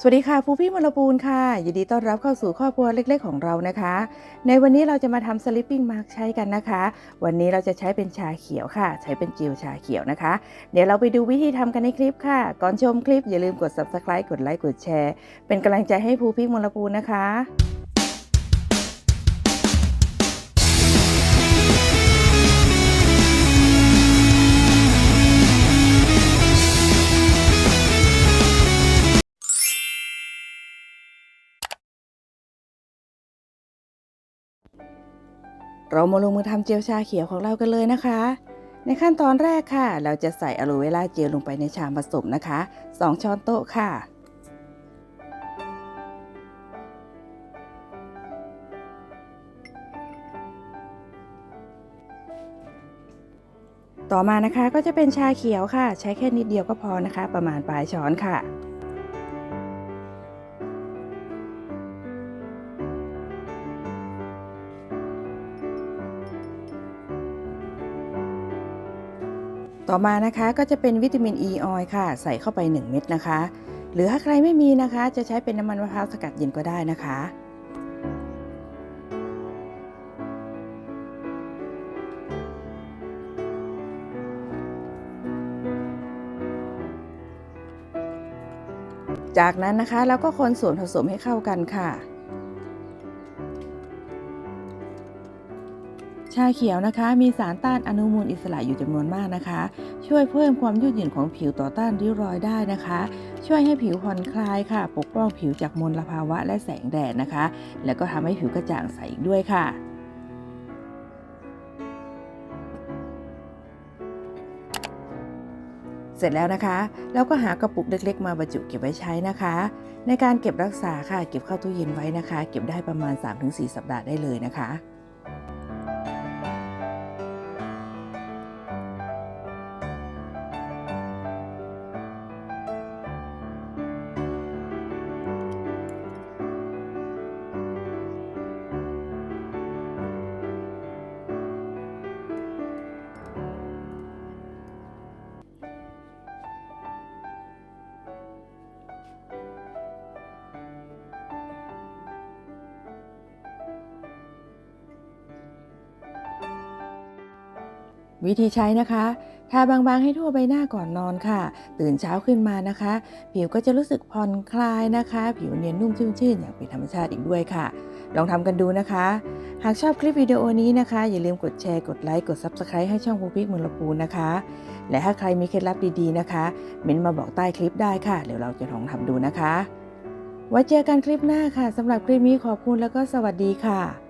สวัสดีค่ะภูพี่มลปูนค่ะยินดีต้อนรับเข้าสู่ครอบครัวเล็ก ๆ ของเรานะคะ ในวันนี้เราจะมาทำสลิปปิ้งมาร์กใช้กันนะคะ วันนี้เราจะใช้เป็นชาเขียวค่ะ ใช้เป็นจิวชาเขียวนะคะ เดี๋ยวเราไปดูวิธีทำกันในคลิปค่ะ ก่อนชมคลิปอย่าลืมกด subscribe กดไลค์กดแชร์ เป็นกำลังใจให้ภูพี่มลปูนนะคะ เรามาลงมือทำเจลชาเขียวของเรากันเลยนะคะ ในขั้นตอนแรกค่ะ เราจะใส่อะโลเวราเจลลงไปในชามผสมนะคะ 2 ช้อนโต๊ะค่ะ ต่อมานะคะก็จะเป็นชาเขียวค่ะ ใช้แค่นิดเดียวก็พอนะคะ ประมาณปลายช้อนค่ะ ต่อมานะคะก็จะเป็นวิตามินอ e ีออยค่ะ ใส่เข้าไป 1 เม็ดนะคะ หรือถ้าใครไม่มีนะคะ จะใช้เป็นน้ำมันมะพร้าวสกัดเย็นก็ได้นะคะจากนั้นนะคะเราก็คนส่วนผสมให้เข้ากันค่ะ ชาเขียวนะคะ มีสารต้านอนุมูลอิสระอยู่จำนวนมากนะคะ ช่วยเพิ่มความยืดหยุ่นของผิวต่อต้านริ้วรอยได้นะคะ ช่วยให้ผิวผ่อนคลายค่ะ ปกป้องผิวจากมลภาวะและแสงแดดนะคะ แล้วก็ทำให้ผิวกระจ่างใสอีกด้วยค่ะเสร็จแล้วนะคะเราก็หากระปุกเล็กๆ มาบรรจุเก็บไว้ใช้นะคะ ในการเก็บรักษาค่ะ เก็บเข้าตู้เย็นไว้นะคะ เก็บได้ประมาณ 3-4 สัปดาห์ได้เลยนะคะ วิธีใช้นะคะทาบางๆให้ทั่วใบหน้าก่อนนอนค่ะ ตื่นเช้าขึ้นมานะคะ ผิวก็จะรู้สึกผ่อนคลายนะคะ ผิวเนียนนุ่มชุ่มชื่นอย่างเป็นธรรมชาติอีกด้วยค่ะ ลองทำกันดูนะคะ หากชอบคลิปวิดีโอนี้นะคะ อย่าลืมกดแชร์กดไลค์กด Subscribe ให้ช่องภูพิกมือละพูนะคะ และถ้าใครมีเคล็ดลับดีๆนะคะเม้นมาบอกใต้คลิปได้ค่ะเดี๋ยวเราจะลองทำดูนะคะไว้เจอกันคลิปหน้าค่ะสำหรับคลิปนี้ขอบคุณแล้วก็สวัสดีค่ะ